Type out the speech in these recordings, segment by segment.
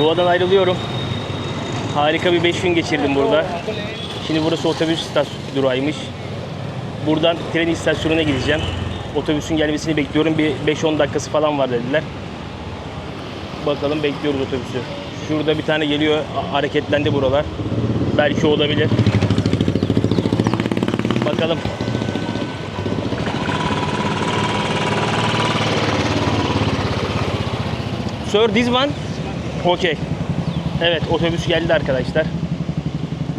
Goa'dan ayrılıyorum. Harika bir 5 gün geçirdim burada. Şimdi burası otobüs durağıymış. Buradan tren istasyonuna gideceğim. Otobüsün gelmesini bekliyorum. Bir 5-10 dakikası falan var dediler. Bakalım bekliyoruz otobüsü. Şurada bir tane geliyor. Hareketlendi buralar. Belki olabilir. Bakalım. Sir, this one? Okay. Evet, otobüs geldi arkadaşlar.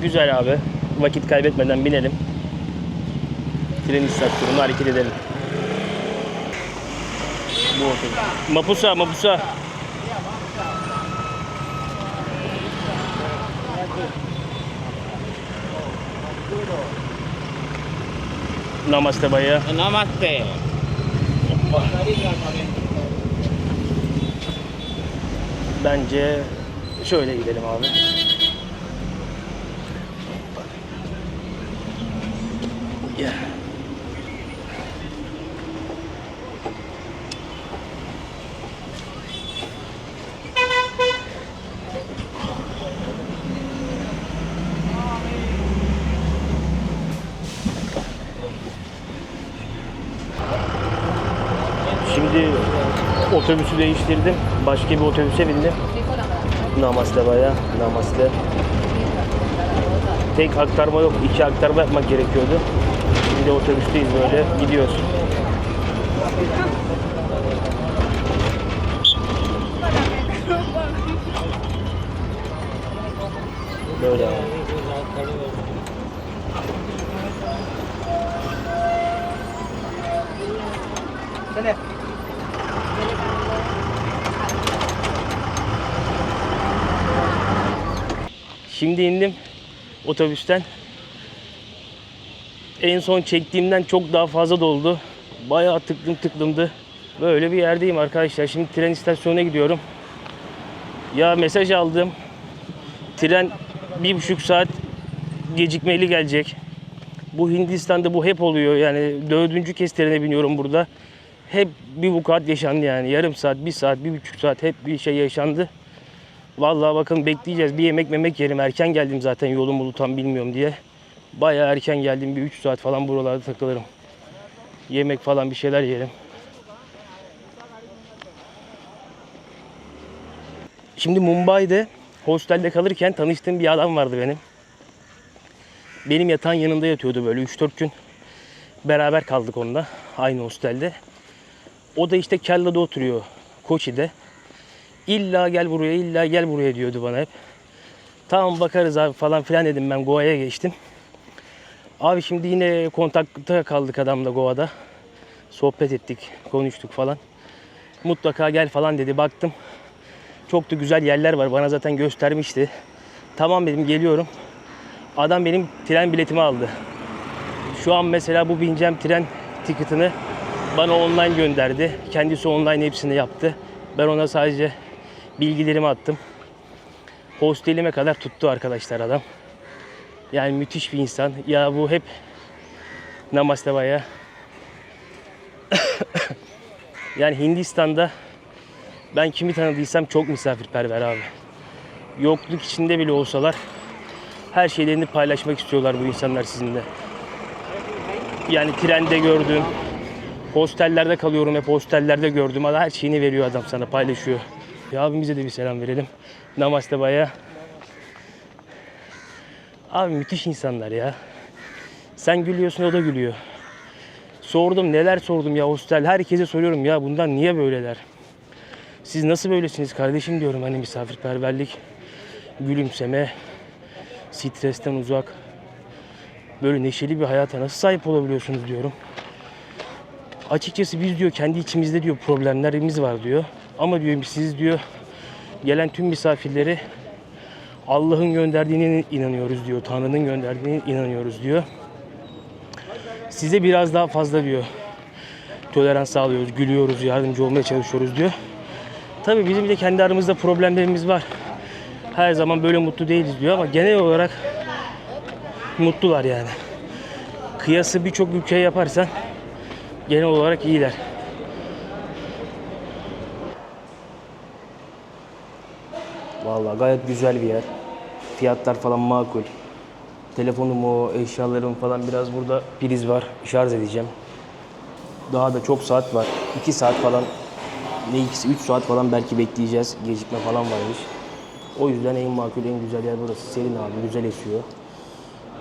Güzel abi. Vakit kaybetmeden binelim. Tren istasyonuna hareket edelim. Bu otobüs. Mapusa, Mapusa. Namaste baya. Namaste. Bence şöyle gidelim abi. Yeah. Şimdi otobüsü değiştirdim. Başka bir otobüse bindim. Namaste baya, namaste. Tek aktarma yok, iki aktarma yapmak gerekiyordu. Şimdi otobüsteyiz böyle, gidiyoruz. Böyle abi. Şimdi indim otobüsten. En son çektiğimden çok daha fazla doldu. Bayağı tıklım tıklımdı. Böyle bir yerdeyim arkadaşlar. Şimdi tren istasyonuna gidiyorum. Ya mesaj aldım. Tren bir buçuk saat gecikmeli gelecek. Bu Hindistan'da bu hep oluyor. Yani dördüncü kez trene biniyorum burada. Hep bir vukuat yaşandı yani. Yarım saat, bir saat, bir buçuk saat hep bir şey yaşandı. Vallahi bakın bekleyeceğiz. Bir yemek memek yerim. Erken geldim zaten yolum yolu tam bilmiyorum diye. Bayağı erken geldim. Bir 3 saat falan buralarda takılırım. Yemek falan bir şeyler yerim. Şimdi Mumbai'de hostelde kalırken tanıştığım bir adam vardı benim. Benim yatağın yanında yatıyordu böyle 3-4 gün. Beraber kaldık onunla aynı hostelde. O da işte Kella'da oturuyor. Koçi'de. İlla gel buraya, illa gel buraya diyordu bana hep. Tamam bakarız abi falan filan dedim ben Goa'ya geçtim. Abi şimdi yine kontakta kaldık adamla Goa'da. Sohbet ettik, konuştuk falan. Mutlaka gel falan dedi. Baktım. Çok da güzel yerler var. Bana zaten göstermişti. Tamam dedim geliyorum. Adam benim tren biletimi aldı. Şu an mesela bu bineceğim tren tiketini bana online gönderdi. Kendisi online hepsini yaptı. Ben ona sadece bilgilerimi attım. Hostelime kadar tuttu arkadaşlar adam. Yani müthiş bir insan. Ya bu hep namaste baya. yani Hindistan'da ben kimi tanıdıysam çok misafirperver abi. Yokluk içinde bile olsalar her şeylerini paylaşmak istiyorlar bu insanlar sizinle. Yani trende gördüm, hostellerde kalıyorum hep hostellerde gördüm. Her şeyini veriyor adam sana paylaşıyor. Bir abimize de bir selam verelim. Namaste baya. Abi müthiş insanlar ya. Sen gülüyorsun o da gülüyor. Sordum neler sordum ya hostel. Herkese soruyorum ya bundan niye böyleler? Siz nasıl böylesiniz kardeşim diyorum hani misafirperverlik, gülümseme, stresten uzak. Böyle neşeli bir hayata nasıl sahip olabiliyorsunuz diyorum. Açıkçası biz diyor kendi içimizde diyor problemlerimiz var diyor. Ama diyor siz diyor gelen tüm misafirleri Allah'ın gönderdiğine inanıyoruz diyor. Tanrı'nın gönderdiğine inanıyoruz diyor. Size biraz daha fazla diyor. Tolerans sağlıyoruz, gülüyoruz, yardımcı olmaya çalışıyoruz diyor. Tabii bizim de kendi aramızda problemlerimiz var. Her zaman böyle mutlu değiliz diyor ama genel olarak mutlular yani. Kıyası birçok ülkeye yaparsan genel olarak iyiler. Vallahi gayet güzel bir yer. Fiyatlar falan makul. Telefonumu, eşyalarım falan biraz burada priz var. Şarj edeceğim. Daha da çok saat var. 2 saat falan ne ikisi 3 saat falan belki bekleyeceğiz. Gecikme falan varmış. O yüzden en makul, en güzel yer burası. Serin abi, güzel esiyor.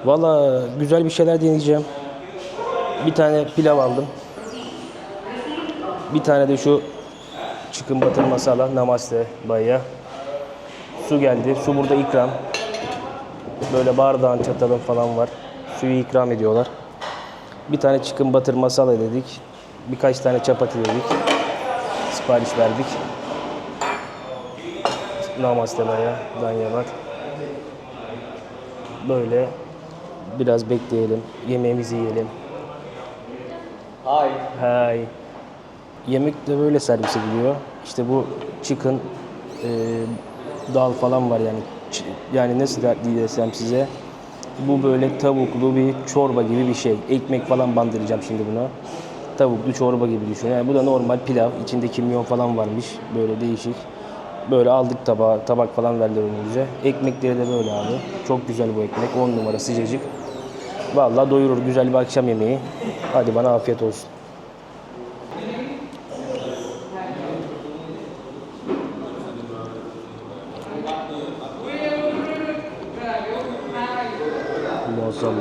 Valla güzel bir şeyler deneyeceğim. Bir tane pilav aldım. Bir tane de şu chicken butter masala, namaste baya. Su geldi. Su burada ikram. Böyle bardağın çatalın falan var. Suyu ikram ediyorlar. Bir tane chicken butter masala dedik. Birkaç tane çapati dedik. Sipariş verdik. Namaste baya, danyamat. Böyle biraz bekleyelim. Yemeğimizi yiyelim. Hi. Hay. Yemek de böyle servis ediliyor. İşte bu chicken e, dal falan var yani. Yani nasıl de- desem size. Bu böyle tavuklu bir çorba gibi bir şey. Ekmek falan bandıracağım şimdi buna. Tavuklu çorba gibi düşün. Yani bu da normal pilav. İçinde kimyon falan varmış. Böyle değişik. Böyle aldık tabağa, tabak falan verdiler önümüze. Ekmekleri de böyle abi. Çok güzel bu ekmek. 10 numara sıcacık. Vallahi doyurur. Güzel bir akşam yemeği. Hadi bana afiyet olsun. Yani.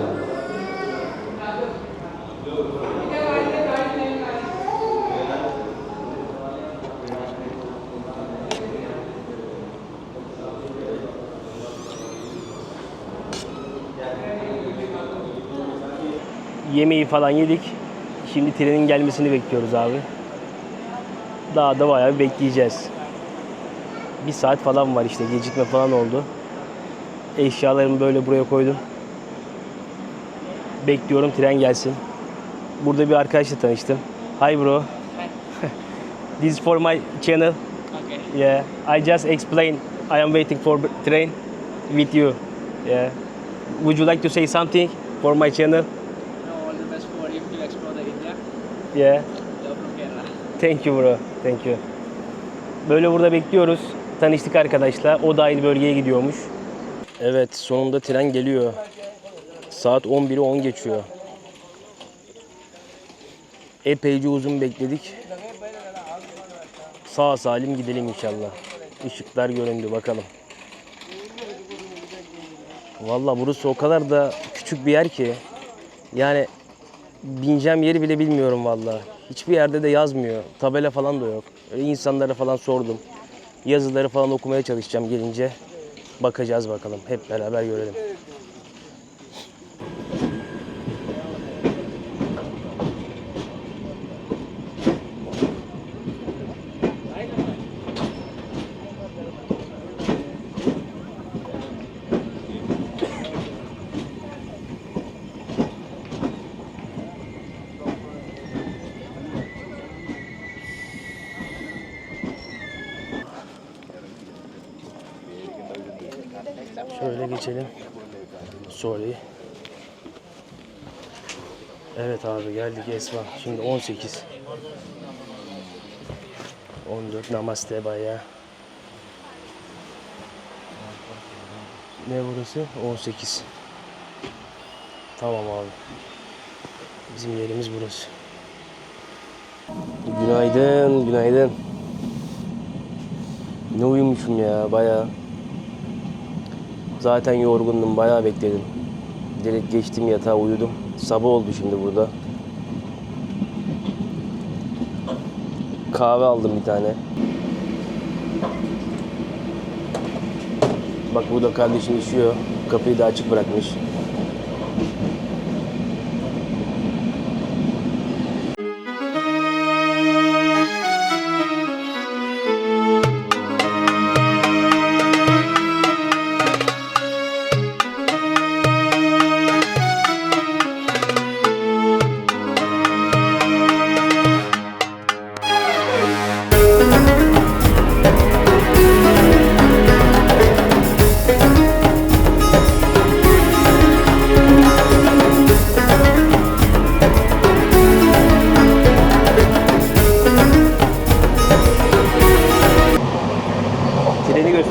Yemeği falan yedik. Şimdi trenin gelmesini bekliyoruz abi. Daha da bayağı bekleyeceğiz. Bir saat falan var işte gecikme falan oldu. Eşyalarımı böyle buraya koydum. Bekliyorum tren gelsin. Burada bir arkadaşla tanıştım. Hi bro. This is for my channel. Okay. Yeah. I just explain. I am waiting for train with you. Yeah. Would you like to say something for my channel? Now all the best for you to explore the India. Yeah. Love from Kerala. Thank you bro. Thank you. Böyle burada bekliyoruz. Tanıştık arkadaşlar. O da aynı bölgeye gidiyormuş. Evet sonunda tren geliyor. Saat 11'i 10 geçiyor. Epeyce uzun bekledik. Sağ salim gidelim inşallah. Işıklar göründü bakalım. Vallahi burası o kadar da küçük bir yer ki. Yani bineceğim yeri bile bilmiyorum vallahi. Hiçbir yerde de yazmıyor. Tabela falan da yok. Öyle insanlara falan sordum. Yazıları falan okumaya çalışacağım gelince. Bakacağız bakalım. Hep beraber görelim. Şöyle geçelim. Sorry. Evet abi geldik Esma. Şimdi 18. 14 namaste baya. Ne burası? 18. Tamam abi. Bizim yerimiz burası. Günaydın, günaydın. Ne uyumuşum ya bayağı. Zaten yorgundum, bayağı bekledim. Direkt geçtim yatağa uyudum. Sabah oldu şimdi burada. Kahve aldım bir tane. Bak burada kardeşim işiyor. Kapıyı da açık bırakmış.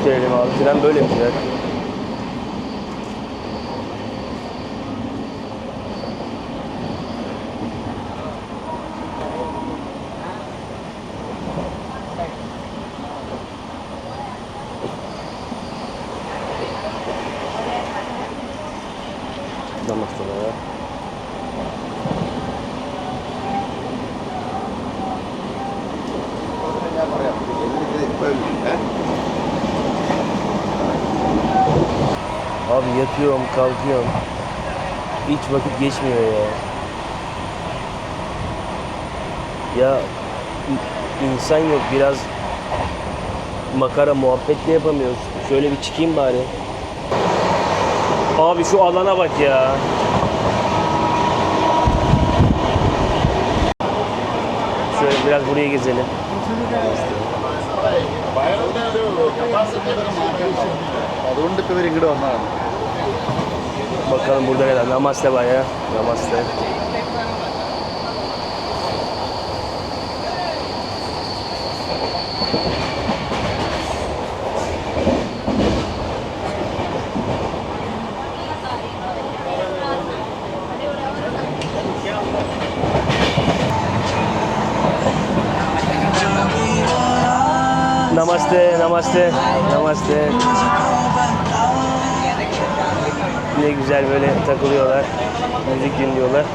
bitirelim abi. Tren böyle mi gider? kalkıyorum. Hiç vakit geçmiyor ya. Ya i- insan yok biraz makara muhabbet de yapamıyoruz. Şöyle bir çıkayım bari. Abi şu alana bak ya. Şöyle biraz buraya gezelim. അതുകൊണ്ട് ഇപ്പൊ ഇവർ ഇങ്ങോട്ട് വന്നതാണ് Bakalım burada neler. Namaste baya. Namaste. Namaste, namaste, namaste. Ne güzel böyle takılıyorlar. Müzik dinliyorlar.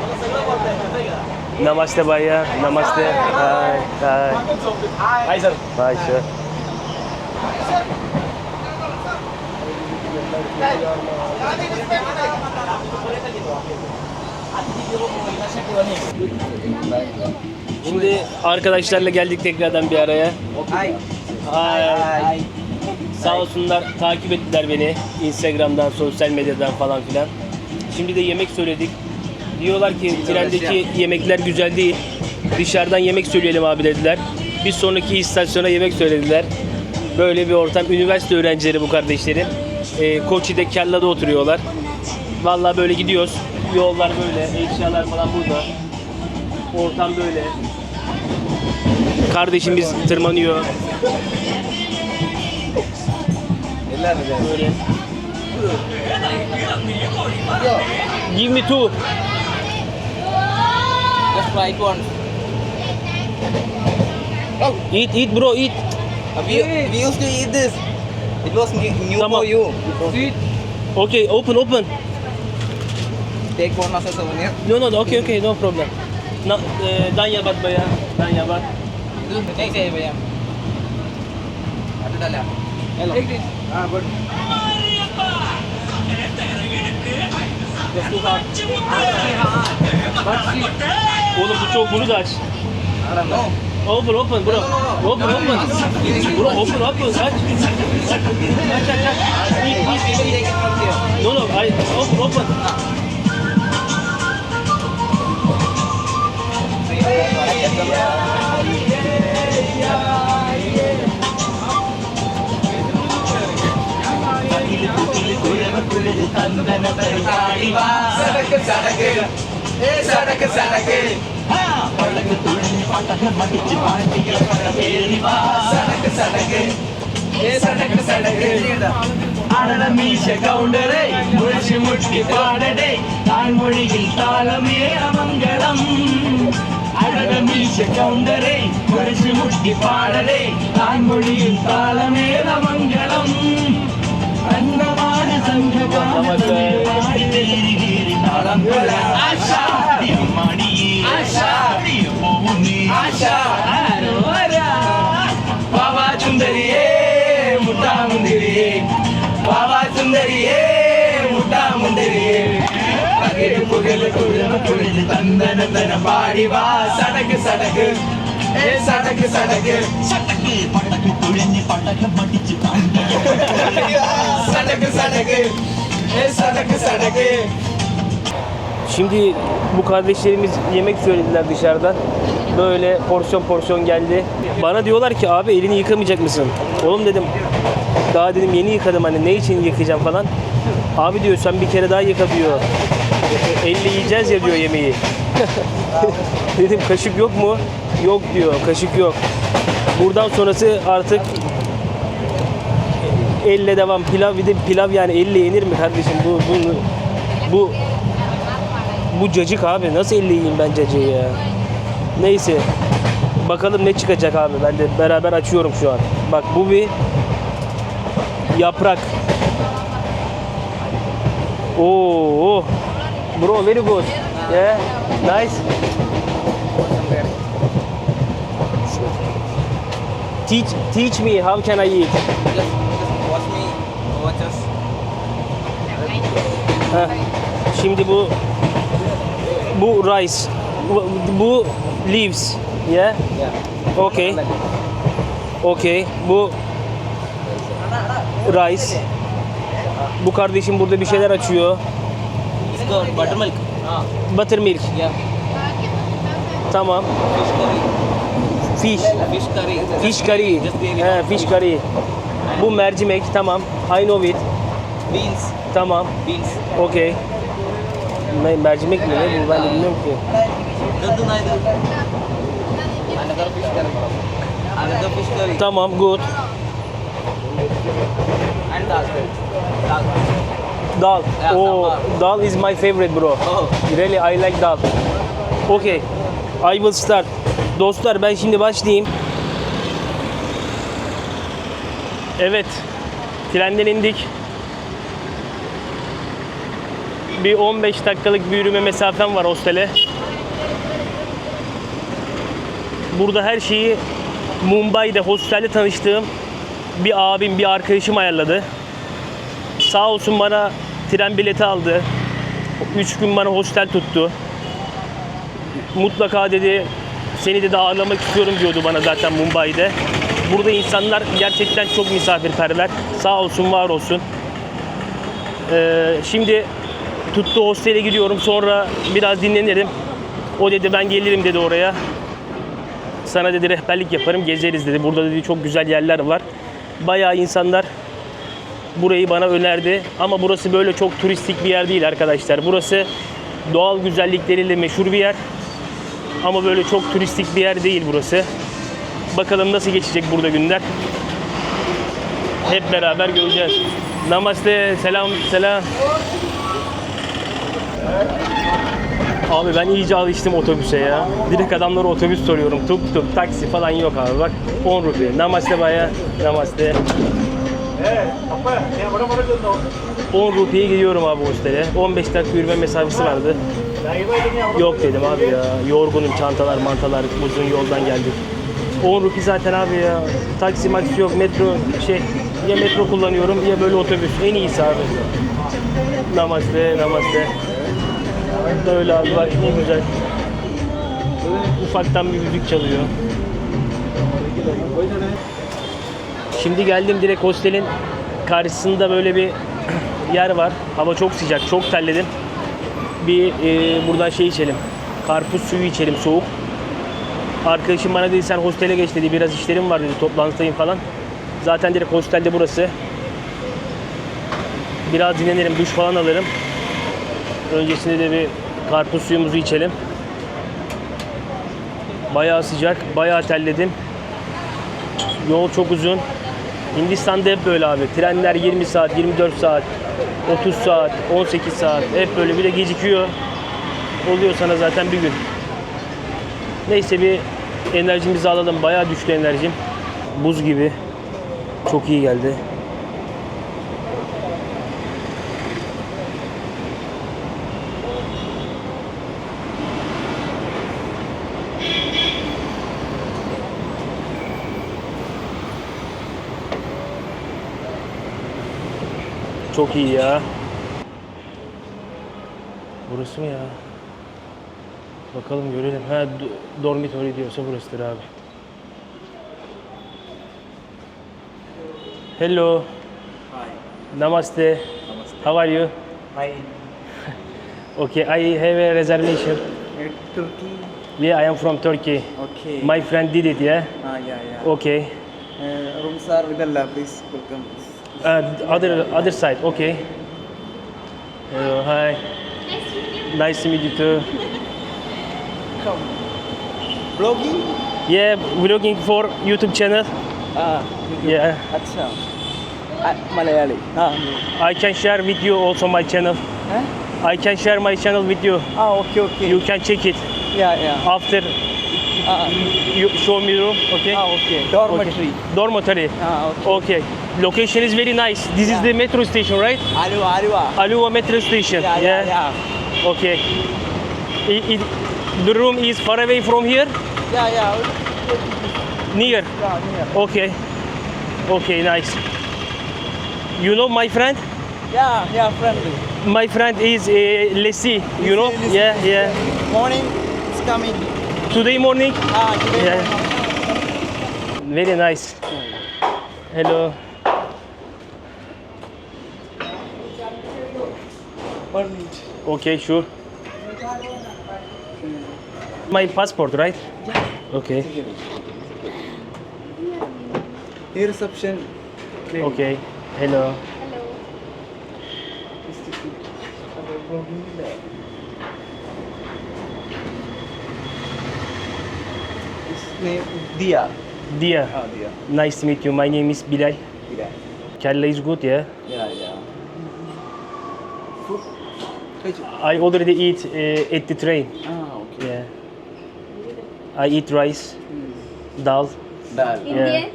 Namaste baya, namaste. Hi, hi. Hi sir. Hi sir. Şimdi arkadaşlarla geldik tekrardan bir araya. Hi. Sağ olsunlar takip ettiler beni Instagram'dan, sosyal medyadan falan filan. Şimdi de yemek söyledik. Diyorlar ki trendeki yemekler güzel değil. Dışarıdan yemek söyleyelim abi dediler. Bir sonraki istasyona yemek söylediler. Böyle bir ortam. Üniversite öğrencileri bu kardeşlerim. Ee, Koçi'de Kella'da oturuyorlar. Vallahi böyle gidiyoruz. Yollar böyle, eşyalar falan burada. Ortam böyle. Kardeşimiz tırmanıyor. Give me two. Just try one. Oh. Eat, eat, bro, eat. We, we used to eat this. It was new Come for up. you. Sweet. Okay, open, open. Take one as a souvenir. No, no, okay, okay, no problem. Na, eh, Danyabat ba yan? Danyabat? Thanks, Abraham. Atadala. Hello. Take this. Ah, but hot. But sweet. Oğlum bu çok bunu da aç. no Open, open bro. Open, open. Bro, open, open. Aç. Aç, aç, aç. Eat, eat. we will take it சந்தனத்தை தாடி வா சடக்கு சடக்கு ஏ சடக்கு சடக்கு பழகு துணி பட்டக மடிச்சு பாட்டிக்கிற பழவேலி வா சடக்கு சடக்கு ஏ சடக்கு சடக்கு அடட மீச கவுண்டரை முழிச்சு முட்டி பாடடே தாய்மொழியில் தாளமே அமங்கலம் அழக மீச கவுண்டரை முழிச்சு முட்டி பாடடே தாளமே அமங்கலம் நமக்கு ஆஷா மணியே ஆஷா ஆஷா பாபா சுந்தரியே முட்டா முந்திரியே பாபா சுந்தரியே முட்டா முந்திரியே பகிடு புகழ் குழல் குழல் தந்தன தன பாடிவா சடக்கு சடக்கு. ஏ சடக்கு. பட்டு துளிஞ்சு பட்டக்க மட்டிச்சு சடக்கு சடக்கு சடக்கு சடக்கு Şimdi bu kardeşlerimiz yemek söylediler dışarıdan. Böyle porsiyon porsiyon geldi. Bana diyorlar ki abi elini yıkamayacak mısın? Oğlum dedim daha dedim yeni yıkadım hani ne için yıkayacağım falan. Abi diyor sen bir kere daha yıka diyor. Elle yiyeceğiz ya diyor yemeği. dedim kaşık yok mu? Yok diyor kaşık yok. Buradan sonrası artık Elle devam. Pilav bir de pilav yani elle yenir mi kardeşim? Bu bu bu bu cacık abi. Nasıl elle yiyeyim ben cacığı ya? Neyse. Bakalım ne çıkacak abi. Ben de beraber açıyorum şu an. Bak bu bir yaprak. Oo. Bro very good. Yeah. Nice. Teach teach me how can I eat? Just, just watch me, watch us. Heh. Şimdi bu bu rice. Bu, bu leaves. Yeah. Yeah. Okay. Okay. Bu rice. Bu kardeşim burada bir şeyler açıyor. Buttermilk. Buttermilk. yeah. Tamam. Fish curry. Fish. Fish curry. Fish curry. He, fish curry. Bu mercimek. Tamam. I know it. Beans. Tamam. Beans. Okay. Ne, mercimek mi ne bu ben de bilmiyorum ki. Neither. Another fish curry. Another fish curry. Tamam good. And dal. Dal. Dal. Yeah, Oh, dal is my favorite bro. Oh. Really I like dal. Okay. I will start. Dostlar ben şimdi başlayayım. Evet. Trenden indik. Bir 15 dakikalık bir yürüme mesafem var hostele. Burada her şeyi Mumbai'de hostelde tanıştığım bir abim, bir arkadaşım ayarladı. Sağ olsun bana tren bileti aldı. 3 gün bana hostel tuttu. Mutlaka dedi seni de ağırlamak istiyorum diyordu bana zaten Mumbai'de. Burada insanlar gerçekten çok misafirperver. Sağ olsun, var olsun. Ee, şimdi tuttu hostele gidiyorum. Sonra biraz dinlenirim. O dedi ben gelirim dedi oraya. Sana dedi rehberlik yaparım, gezeriz dedi. Burada dedi çok güzel yerler var. Bayağı insanlar burayı bana önerdi. Ama burası böyle çok turistik bir yer değil arkadaşlar. Burası doğal güzellikleriyle meşhur bir yer. Ama böyle çok turistik bir yer değil burası. Bakalım nasıl geçecek burada günler. Hep beraber göreceğiz. Namaste, selam, selam. Abi ben iyice alıştım otobüse ya. Direkt adamlara otobüs soruyorum. Tuk tuk, taksi falan yok abi bak. 10 rupi. Namaste baya. Namaste. 10 rupiye gidiyorum abi hostele. 15 dakika yürüme mesafesi vardı. Yok dedim abi ya. Yorgunum çantalar mantalar uzun yoldan geldik. 10 rupi zaten abi ya. Taksi maksi yok metro şey ya metro kullanıyorum ya böyle otobüs. En iyisi abi. Namaste namaste. Böyle abi bak ne güzel. Ufaktan bir müzik çalıyor. Şimdi geldim direkt hostelin karşısında böyle bir yer var. Hava çok sıcak, çok terledim. Bir e, buradan şey içelim. Karpuz suyu içelim soğuk. Arkadaşım bana dedi sen hostele geç dedi. Biraz işlerim var dedi. Toplantıdayım falan. Zaten direkt hostelde burası. Biraz dinlenirim, duş falan alırım. Öncesinde de bir karpuz suyumuzu içelim. Bayağı sıcak, bayağı terledim. Yol çok uzun. Hindistan'da hep böyle abi. Trenler 20 saat, 24 saat, 30 saat, 18 saat. Hep böyle bir de gecikiyor. Oluyor sana zaten bir gün. Neyse bir enerjimizi alalım. Bayağı düştü enerjim. Buz gibi. Çok iyi geldi. Çok iyi ya. Burası mı ya? Bakalım görelim. Ha do- dormitory diyorsa burasıdır abi. Hello. Namaste. How are you? Hi. Okay, I have a reservation. Turkey. Yeah, I am from Turkey. Okay. My friend did it, yeah? Ah, yeah, yeah. Okay. Uh, rooms are with Allah. Please welcome. uh, other other side. Okay. Hello, hi. Nice to meet you. Nice to meet you too. Come. Blogging? Yeah, vlogging for YouTube channel. Ah, YouTube. yeah. Acha. I, Malayali. Ah. I can share with you also my channel. Huh? I can share my channel with you. Ah, okay, okay. You can check it. Yeah, yeah. After show me room. Okay. ah, okay. Dormitory. Dormitory. Ah, okay. Okay. Location is very nice. This is the metro station, right? Aruba, Aruba. Aluva metro station. Yeah, yeah, yeah. Okay. It, it, the room is far away from here. Yeah, yeah. Near. Yeah, near. Okay. Okay, nice. You know my friend? Yeah, yeah, friendly. My friend is uh, Leslie. You know? Yeah, yeah. Morning, it's coming. Today morning. Ah, today. Yeah. Very nice. Hello. One. Okay, sure. My passport, right? Okay. Here reception. Okay. Hello. His name Dia. Dia. Ah, Dia. Nice to meet you. My name is Bilal. Dia. Kella is good, yeah? Yeah, yeah. Food? I already eat uh, at the train. Ah, okay. Yeah. I eat rice, dal, Dal. Indian,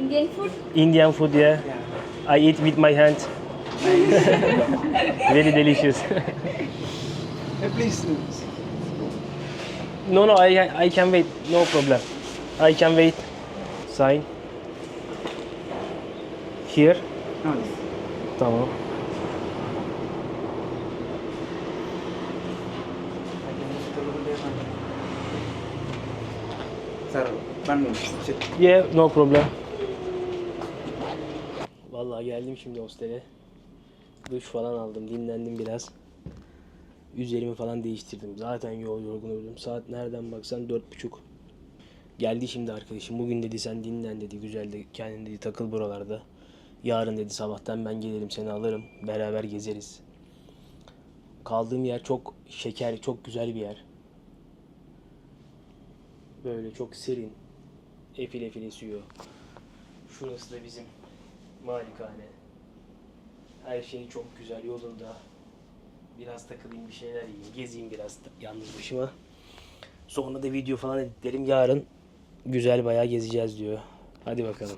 Indian food. Indian food, yeah. Yeah. I eat with my hand. Very delicious. Hey, please. no, no, I, I can wait. No problem. I can wait. Sign. Here. Ah, Tamam. Sir. Sit. Yeah, no problem. Vallahi geldim şimdi hostele. Duş falan aldım, dinlendim biraz. Üzerimi falan değiştirdim. Zaten yol yorgunuyum. Saat nereden baksan dört buçuk. Geldi şimdi arkadaşım. Bugün dedi sen dinlen dedi. Güzel de kendin dedi takıl buralarda. Yarın dedi sabahtan ben gelirim seni alırım. Beraber gezeriz. Kaldığım yer çok şeker, çok güzel bir yer. Böyle çok serin. Efil efil esiyor. Şurası da bizim malikane. Her şey çok güzel yolunda. Biraz takılayım bir şeyler yiyeyim. Gezeyim biraz yalnız başıma. Sonra da video falan editlerim. Yarın güzel bayağı gezeceğiz diyor. Hadi bakalım.